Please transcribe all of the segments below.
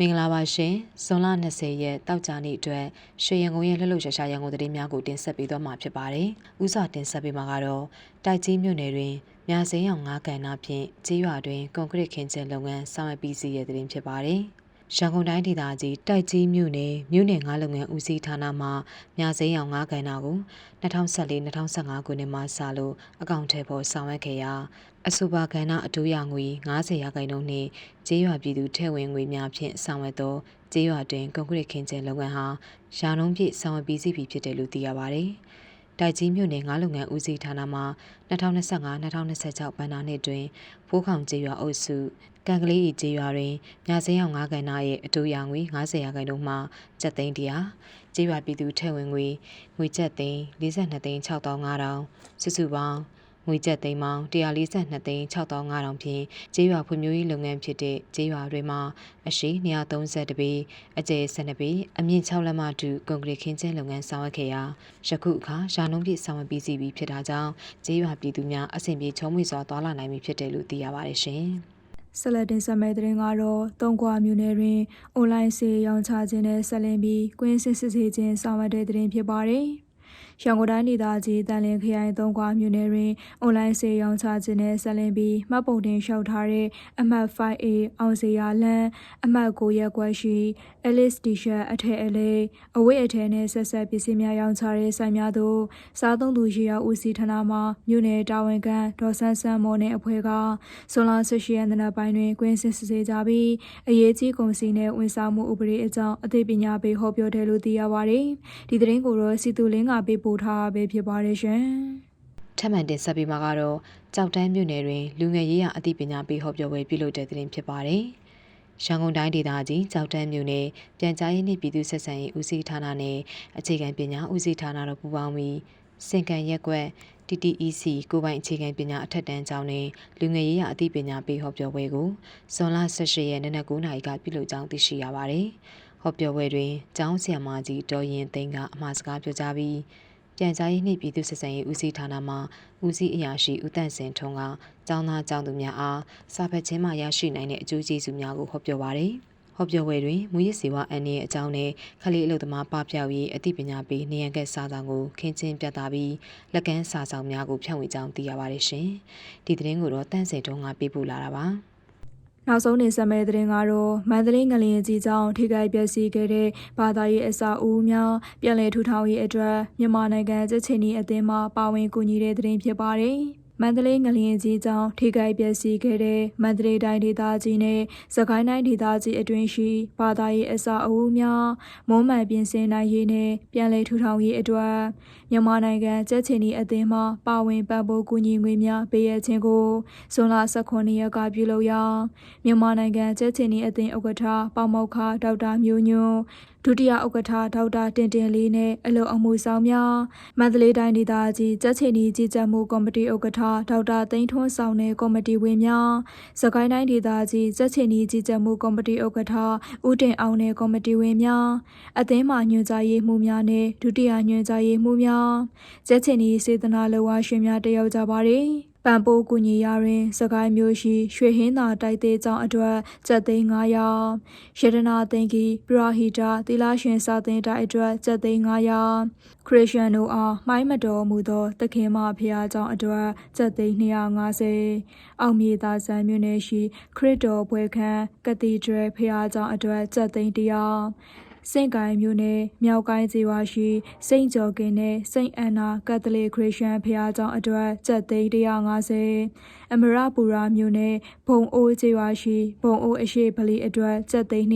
မင်္ဂလာပါရှင်ဇွန်လ20ရက်တောက်ကြနေ့အတွက်ရွှေရန်ကုန်ရဲ့လှုပ်လှုပ်ရှားရှားရန်ကုန်သတင်းများကိုတင်ဆက်ပေးသွားမှာဖြစ်ပါတယ်။ဥစွာတင်ဆက်ပေးမှာကတော့တိုက်ကြီးမြို့နယ်တွင်မြစိမ်းအောင်ငါးကန်နာဖြင့်ကြေးရွာတွင်ကွန်ကရစ်ခင်းကျင်းလုပ်ငန်းဆောင်ရွက်ပြီးစီးရဲ့သတင်းဖြစ်ပါတယ်။ ရန်ကုန်တိုင်းဒေသကြီးတိုက်ကြီးမြို့နယ်မြို့နယ်ငါးလုပ်ငန်းဦးစီးဌာနမှမြစိမ်းအောင်ငါးကန်နာကို2014-2015ခုနှစ်မှစလို့အကောင့်ထဲပေါ်ဆောင်ရွက်ခဲ့ရာအဆိုပါကဏ္ဍအတူရငွေ90ရာခိုင်နှုန်းနှင့်ကျေးရွာပြည်သူထဲဝင်ငွေများဖြင့်ဆောင်ရွက်သောကျေးရွာတွင်ကွန်ကရစ်ခင်းကျင်းလုပ်ငန်းဟာရာနှုန်းပြည့်ဆောင်ရွက်ပြီးစီးပြီဖြစ်တယ်လို့သိရပါသည်။ တိုက်ကြီးမြို့နယ်ငါးလုပ်ငန်းဦးစီးဌာနမှ2025-2026ဘဏ္ဍာနှစ်တွင်ဖိုးခေါင်ကျေးရွာအုပ်စုကံကလေးဤကျေးရွာတွင်ညစင်းအောင်ငါးကန်နာရဲ့အတူရငွေ90ရာခိုင်နှုန်းမှကျပ်သိန်းတရာကျေးရွာပြည်သူထဲဝင်ငွေငွေကျပ်သိန်း42သိန်း6500စုစုပေါင်း ငွေကျပ်သိန်းပေါင်း142သိန်း6500ဖြင့်ကျေးရွာဖွံ့ဖြိုးရေးလုပ်ငန်းဖြစ်တဲ့ကျေးရွာတွေမှာအရှိ230ပေအကျယ်12ပေအမြင့်6လက်မတူကွန်ကရစ်ခင်းကျင်းလုပ်ငန်းဆောင်ရွက်ခဲ့ရာယခုအခါရာနှုန်းပြည့်ဆောင်ရွက်ပြီးစီးပြီးဖြစ်တာကြောင့်ကျေးရွာပြည်သူများအဆင်ပြေချုံးမွေစွာသွားလာနိုင်ပြီဖြစ်တယ်လို့သိရပါတယ်ရှင်။ဆက်လက်တင်ဆက်မယ့်သတင်းကတော့တုံးကွာမြို့နယ်တွင်အွန်လိုင်းစေရောင်းချခြင်းနဲ့ဆက်လင်းပြီးကွင်းစစ်စစ်ဆေးခြင်းဆောင်ရွက်တဲ့သတင်းဖြစ်ပါတယ်။ ရန်ကုန်တိုင်းဒေသကြီးတန်လင်းခရိုင်သုံးခွာမြို့နယ်တွင်အွန်လိုင်းစေရောင်းချခြင်းနဲ့ဆက်လင်းပြီးမှတ်ပုံတင်လျှောက်ထားတဲ့အမှတ် 5A အောင်စရာလမ်းအမှတ်9ရပ်ကွက်ရှိ Alice T-shirt အထက်အလေးအဝတ်အထည်နဲ့ဆက်ဆက်ပစ္စည်းများရောင်းချတဲ့ဆိုင်များသို့စားသုံးသူရေရောက်ဦးစီးဌာနမှမြို့နယ်တာဝန်ခံဒေါ်ဆန်းဆန်းမော်နှင့်အဖွဲ့ကဇွန်လ18ရက်နေ့ပိုင်းတွင်ကွင်းစစ်စစ်ဆေးကြပြီးအရေးကြီးကုန်စည်နှင့်ဝန်ဆောင်မှုဥပဒေအကြောင်းအသိပညာပေးဟောပြောတယ်လို့သိရပါတယ်။ဒီသတင်းကိုတော့စီတူလင်းကပေးပို့ထားပဲဖြစ်ပါတယ်ရှင်။ထပ်မံတင်ဆက်ပေးမှာကတော့ကြောက်တန်းမြို့နယ်တွင်လူငယ်ရေးရအသိပညာပေးဟောပြောပွဲပြုလုပ်တဲ့တဲ့တင်ဖြစ်ပါတယ်။ရန်ကုန်တိုင်းဒေသကြီးကြောက်တန်းမြို့နယ်ပြန်ကြားရေးနှင့်ပြည်သူ့ဆက်ဆံရေးဦးစီးဌာနနဲ့အခြေခံပညာဦးစီးဌာနတို့ပူးပေါင်းပြီးစင်ကန်ရက်ကွက် TTEC ကိုပိုင်အခြေခံပညာအထက်တန်းကျောင်းတွင်လူငယ်ရေးရအသိပညာပေးဟောပြောပွဲကိုဇွန်လ18ရက်နေ့နက်9:00နာရီကပြုလုပ်ကြောင်းသိရှိရပါတယ်။ဟောပြောပွဲတွင်ကျောင်းဆရာမကြီးတော်ရင်သိန်းကအမှာစကားပြောကြားပြီး ပြန်ကြားရေးနှင့်ပြည်သူ့ဆက်ဆံရေးဦးစီးဌာနမှဦးစီးအရာရှိဦးတန့်စင်ထွန်းကကျောင်းသားကျောင်းသူများအားစာဖတ်ခြင်းမှရရှိနိုင်တဲ့အကျိုးကျေးဇူးများကိုဟောပြောပါရယ်ဟောပြောပွဲတွင်မူရစ်စေဝါအန်ရဲ့အကြောင်းနဲ့ခလေးအလုပ်သမားပပျောက်ရေးအသိပညာပေးနေရန်ကက်စာဆောင်ကိုခင်းချင်းပြသပြီးလက်ကမ်းစာဆောင်များကိုဖြန့်ဝေကြောင်းသိရပါတယ်ရှင်။ဒီသတင်းကိုတော့တန့်စင်ထွန်းကပေးပို့လာတာပါ။ နောက်ဆုံးနေဆက်မဲ့သတင်းကတော့မန္တလေးငလျင်ကြီးကြောင့်ထိခိုက်ပျက်စီးခဲ့တဲ့ဘာသာရေးအဆောက်အဦများပြည်လည်ထူထောင်ရေးအတွက်မြန်မာနိုင်ငံစစ်ချီနီအသင်းမှပါဝင်ကူညီတဲ့သတင်းဖြစ်ပါတယ်။ မန္တလေးငလျင်ကြီးကြောင့်ထိခိုက်ပျက်စီးခဲ့တဲ့မန္တလေးတိုင်းဒေသကြီးနဲ့စကိုင်းတိုင်းဒေသကြီးအတွင်းရှိဘာသာရေးအဆောက်အဦများမွမ်းမံပြင်ဆင်နိုင်ရေးနဲ့ပြည်လည်ထူထောင်ရေးအတွက်မြန်မာနိုင်ငံကြက်ချင်ဒီအသင်းမှပါဝင်ပံ့ပိုးကူညီငွေများပေးရခြင်းကိုဇွန်လ18ရက်ကပြုလုပ်ရာမြန်မာနိုင်ငံကြက်ချင်ဒီအသင်းဥက္ကဋ္ဌပေါမောက်ခဒေါက်တာမျိုးညွန်း ဒုတိယဥက္ကဋ္ဌဒေါက်တာတင်တင်လေးနဲ့အလုံအမှုဆောင်များမန္တလေးတိုင်းဒေသကြီးကြက်ချင်ဒီကြီးကြပ်မှုကော်မတီဥက္ကဋ္ဌဒေါက်တာသိန်းထွန်းဆောင်တဲ့ကော်မတီဝင်များစကိုင်းတိုင်းဒေသကြီးကြက်ချင်ဒီကြီးကြပ်မှုကော်မတီဥက္ကဋ္ဌဦးတင်အောင်တဲ့ကော်မတီဝင်များအသင်းမှညွှန်ကြားရေးမှူးများနဲ့ဒုတိယညွှန်ကြားရေးမှူးများကြက်ချင်ဒီစေတနာ့လောဝါရှင်များတက်ရောက်ကြပါတယ် ပံပိုးကူညီရာတွင် စကိုင်းမျိုးရှိ ရွှေဟင်းသာတိုက်သေးကြောင်းအတွက်ကျပ်သိန်း900ရတနာသိန်းကီပရာဟီတာသီလရှင်စာသင်တိုက်အတွက်ကျပ်သိန်း900ခရစ်ယာန်တို့အားမှိုင်းမတော်မူသောသခင်မဖရာကြောင့်အတွက်ကျပ်သိန်း250အောင်မြေသာဆန်မြို့နယ်ရှိ ခရစ်တော်ဘွဲခန်းကက်သီဒရယ်ဖရာကြောင့်အတွက်ကျပ်သိန်း100 စင့်ကိုင်းမြို့နယ်မြောက်ကိုင်းကျေးရွာရှိစိန့်ကျော်ကင်နဲ့စိန့်အန်နာကက်သလစ်ခရစ်ယာန်ဘုရားကျောင်းအတွက်ကျပ်သိန်း150အမရပူရာမြို့နယ်ဘုံအိုးကျေးရွာရှိဘုံအိုးအရှိဗလီအတွက်ကျပ်သိန်း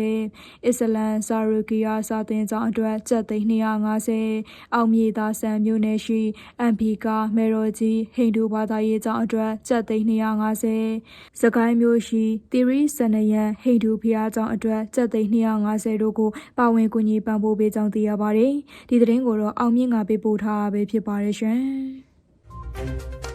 250အစ္စလမ်ဇာရူကီယာစာသင်ကျောင်းအတွက်ကျပ်သိန်း250အောင်မြေသာဆန်မြို့နယ်ရှိအမ်ဘီကာမေရိုဂျီဟိန္ဒူဘာသာရေးကျောင်းအတွက်ကျပ်သိန်း250စကိုင်းမြို့ရှိတီရီစနယန်ဟိန္ဒူဘုရားကျောင်းအတွက်ကျပ်သိန်း250တို့ကိုပါဝင်ကူညီပံ့ပိုးပေးကြောင်းသိရပါတယ်ဒီသတင်းကိုတော့အောင်မြင့်ကပေးပို့ထားတာပဲဖြစ်ပါတယ်ရှင်